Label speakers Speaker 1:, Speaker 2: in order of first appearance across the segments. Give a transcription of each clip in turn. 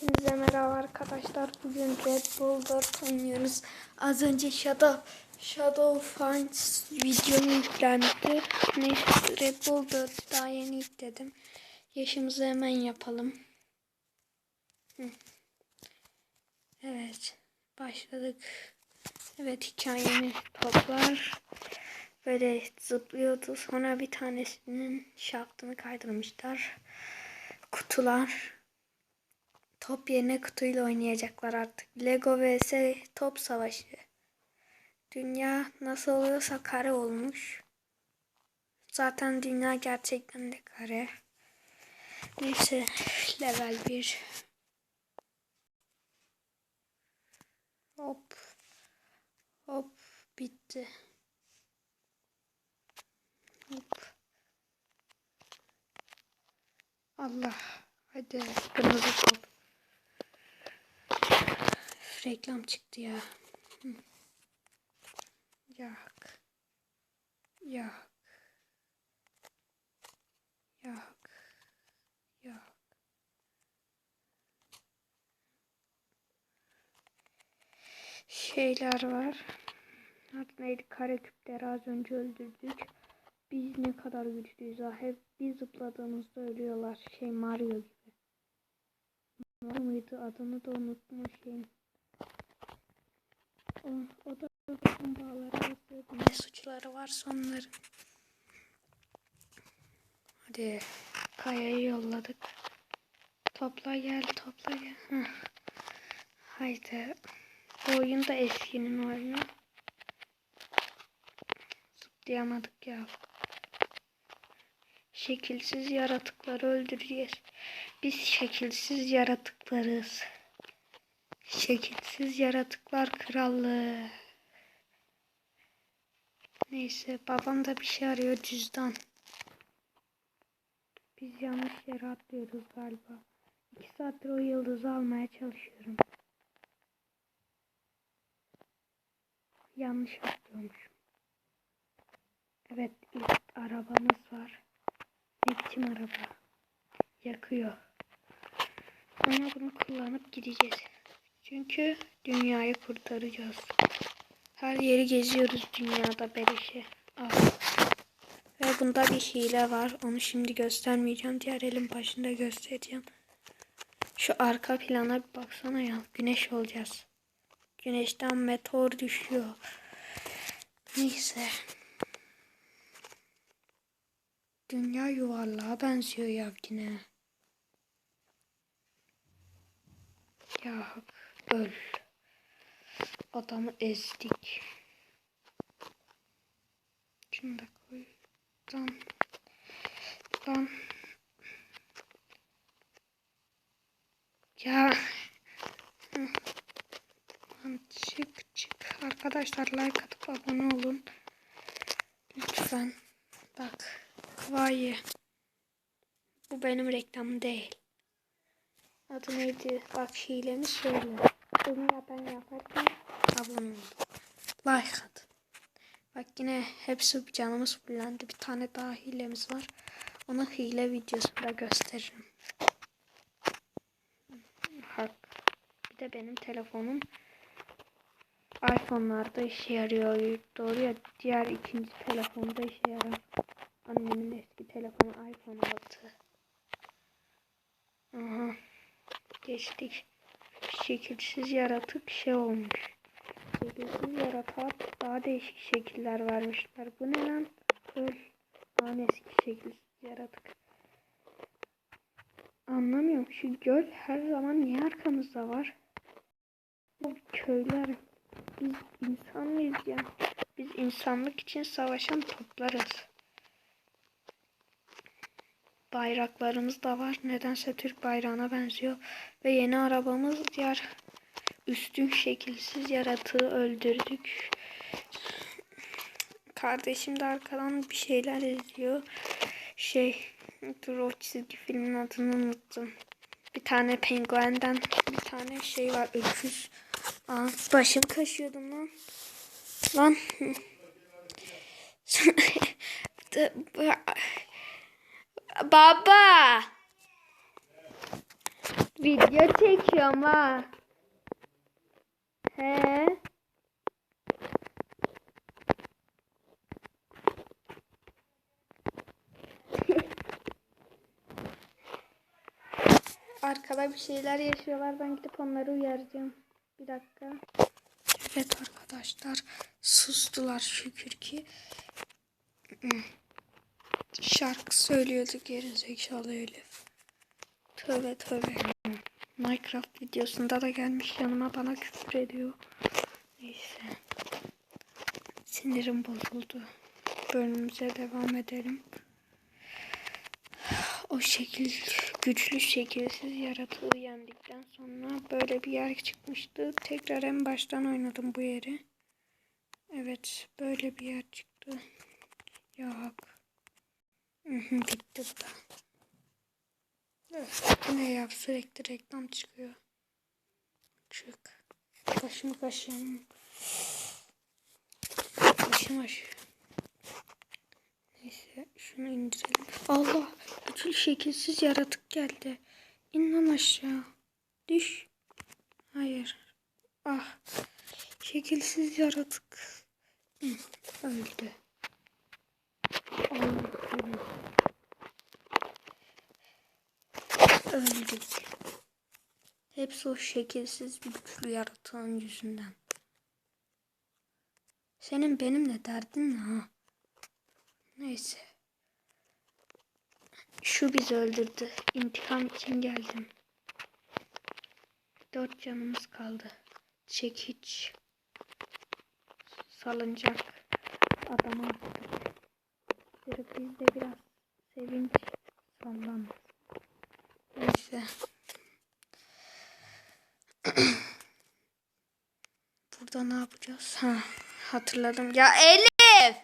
Speaker 1: Hepinize merhaba arkadaşlar. Bugün Red Bull 4 oynuyoruz. Az önce Shadow Shadow Finds videomu yüklendi. Neyse Red Bull 4 daha yeni yükledim. Yaşımızı hemen yapalım. Evet. Başladık. Evet hikayeni toplar. Böyle zıplıyordu. Sonra bir tanesinin şaftını kaydırmışlar. Kutular. Top yerine kutuyla oynayacaklar artık. Lego vs top savaşı. Dünya nasıl oluyorsa kare olmuş. Zaten dünya gerçekten de kare. Neyse level 1. Hop. Hop bitti. Hop. Allah. Hadi kırmızı top. Reklam çıktı ya. Hı. Yak. Yak. Yak. Yak. Şeyler var. Adı neydi? Kare küpleri az önce öldürdük. Biz ne kadar güçlüyüz ha. Hep biz zıpladığımızda ölüyorlar. Şey Mario gibi. Var mıydı? Adını da unuttum şeyin. O, da kumbağalara yapıyordu. Ne suçları varsa onların. Hadi kayayı yolladık. Topla gel topla gel. Heh. Haydi. Bu oyun da eskinin oyunu. Zıplayamadık ya. Şekilsiz yaratıkları öldüreceğiz. Biz şekilsiz yaratıklarız. Şekilsiz yaratıklar krallığı. Neyse babam da bir şey arıyor cüzdan. Biz yanlış yere atlıyoruz galiba. İki saattir o yıldızı almaya çalışıyorum. Yanlış atlıyormuşum. Evet ilk arabamız var. Ne biçim araba? Yakıyor. Ama bunu kullanıp gideceğiz. Çünkü dünyayı kurtaracağız. Her yeri geziyoruz dünyada beleşe. Al. Ve bunda bir hile var. Onu şimdi göstermeyeceğim. Diğer elin başında göstereceğim. Şu arka plana bir baksana ya. Güneş olacağız. Güneşten meteor düşüyor. Neyse. Dünya yuvarlığa benziyor ya yine. Ya öl. Adamı ezdik. Şunu da koy. Lan. Lan. Ya. Lan çık çık. Arkadaşlar like atıp abone olun. Lütfen. Bak. Kvayi. Bu benim reklamım değil. Adı neydi? Bak hilemi söyle. Bunu yapan yaparken abone ol. Like at. Bak yine hepsi canımız fullendi. Bir tane daha hilemiz var. Onu hile videosunda gösteririm. Bak. Bir de benim telefonum iPhone'larda işe yarıyor. Doğru ya diğer ikinci telefonda işe yarar. Annemin eski telefonu iPhone 6. Aha. Geçtik. Şekilsiz yaratık şey olmuş. Şekilsiz yaratığa daha değişik şekiller vermişler. Bu ne lan? Öl. An eski şekilsiz yaratık. Anlamıyorum. Şu göl her zaman niye arkamızda var? Bu köyler. Biz insan mıyız ya? Biz insanlık için savaşan toplarız. Bayraklarımız da var. Nedense Türk bayrağına benziyor. Ve yeni arabamız diğer üstün şekilsiz yaratığı öldürdük. Kardeşim de arkadan bir şeyler izliyor. Şey, dur o çizgi filmin adını unuttum. Bir tane penguenden bir tane şey var öküz. Aa, başım kaşıyordum lan. Lan. Baba. Video çekiyorum ha. He. Arkada bir şeyler yaşıyorlar. Ben gidip onları uyaracağım. Bir dakika. Evet arkadaşlar. Sustular şükür ki. Şarkı söylüyordu gerizekalı Elif. Tövbe tövbe. Minecraft videosunda da gelmiş yanıma bana küfür ediyor. Neyse. Sinirim bozuldu. Bölümümüze devam edelim. O şekil güçlü şekilsiz yaratığı yendikten sonra böyle bir yer çıkmıştı. Tekrar en baştan oynadım bu yeri. Evet böyle bir yer çıktı. Yok. Bitti bu da. Ne ya sürekli reklam çıkıyor. Çık. Başım başım. Başım aşıyor. Neyse şunu indirelim. Allah bütün şekilsiz yaratık geldi. İn lan aşağı. Düş. Hayır. Ah. Şekilsiz yaratık. Hı, öldü. Öldük. Hepsi o şekilsiz güçlü yaratığın yüzünden. Senin benimle derdin ne ha? Neyse. Şu bizi öldürdü. İntikam için geldim. Dört canımız kaldı. Çekiç. Salıncak. Adamı attık. Biz de biraz sevinç sallan. Neyse. Burada ne yapacağız? Ha, hatırladım. Ya Elif!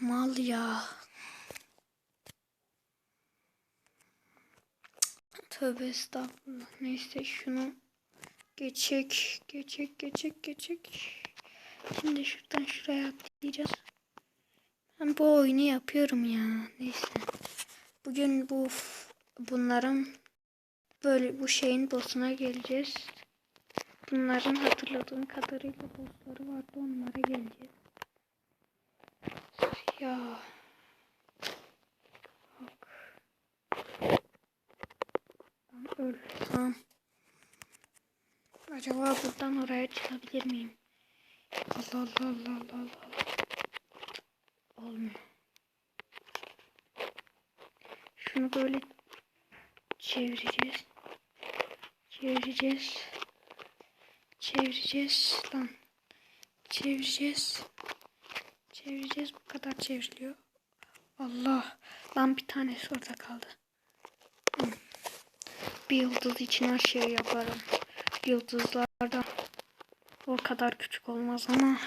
Speaker 1: Mal ya. Tövbe estağfurullah. Neyse şunu geçek, geçek, geçek, geçek. Şimdi şuradan şuraya atlayacağız. Ben bu oyunu yapıyorum ya. Neyse. Bugün bu bunların böyle bu şeyin boss'una geleceğiz. Bunların hatırladığım kadarıyla boss'ları vardı. Onlara geleceğiz. Ya. Bak. Öl. Tamam. Acaba buradan oraya çıkabilir miyim? Allah Allah Allah Allah Allah. Olmuyor. Şunu böyle çevireceğiz. Çevireceğiz. Çevireceğiz lan. Çevireceğiz. Çevireceğiz. Bu kadar çevriliyor. Allah. Lan bir tanesi orada kaldı. Hı. Bir yıldız için her şeyi yaparım. Yıldızlardan o kadar küçük olmaz ama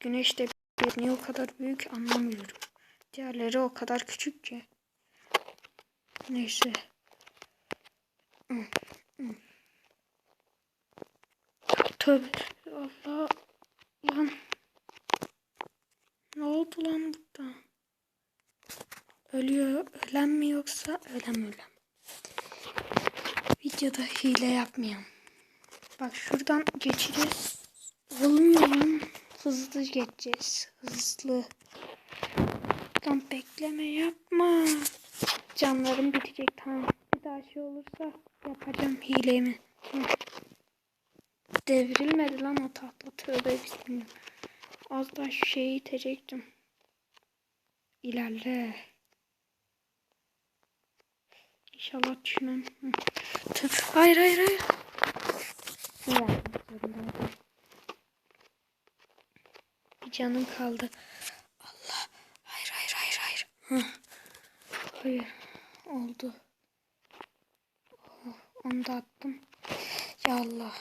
Speaker 1: güneş de niye o kadar büyük anlamıyorum. Diğerleri o kadar küçük ki. Neyse. Tövbe. Allah. Lan. Ne oldu lan burada? Ölüyor. Ölen mi yoksa ölen mi ölen? Videoda hile yapmayayım. Bak şuradan geçeceğiz. Olmuyor lan. Hızlı geçeceğiz. Hızlı. Tam bekleme yapma. Canlarım bitecek tamam. Bir daha şey olursa yapacağım hilemi. Devrilmedi lan o tahta. Tövbe bismillah. Az daha şu şeyi itecektim. İlerle. İnşallah. Tüh. Hayır hayır hayır. Bir canım kaldı. Allah. Hayır hayır hayır hayır. Hı. Hayır. Oldu. Onu da attım. Ya Allah.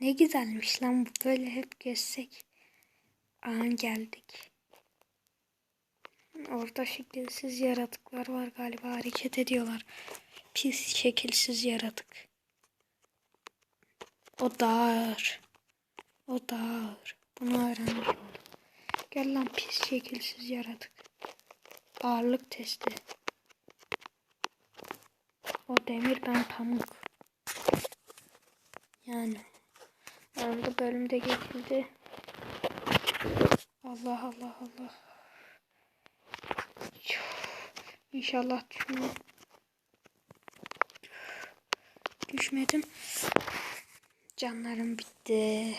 Speaker 1: Ne güzelmiş lan bu böyle hep gezsek. An geldik. Orada şekilsiz yaratıklar var galiba hareket ediyorlar. Pis şekilsiz yaratık. O daha ağır. O daha ağır. Bunu öğrenmiş oldum. Gel lan pis şekilsiz yaratık. Ağırlık testi. O demir ben pamuk. Yani. Arada bölümde geçildi. Allah Allah Allah. İnşallah düşmem. Düşmedim. Canlarım bitti.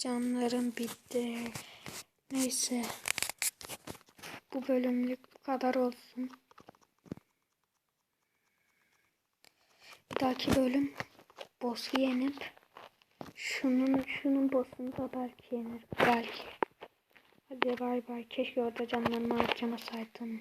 Speaker 1: Canlarım bitti. Neyse. Bu bölümlük bu kadar olsun. Bir dahaki bölüm boss'u yenip şunun şunun boss'unu da belki yenir. Belki. Hadi bay bay. Keşke orada canlarımı harcamasaydım.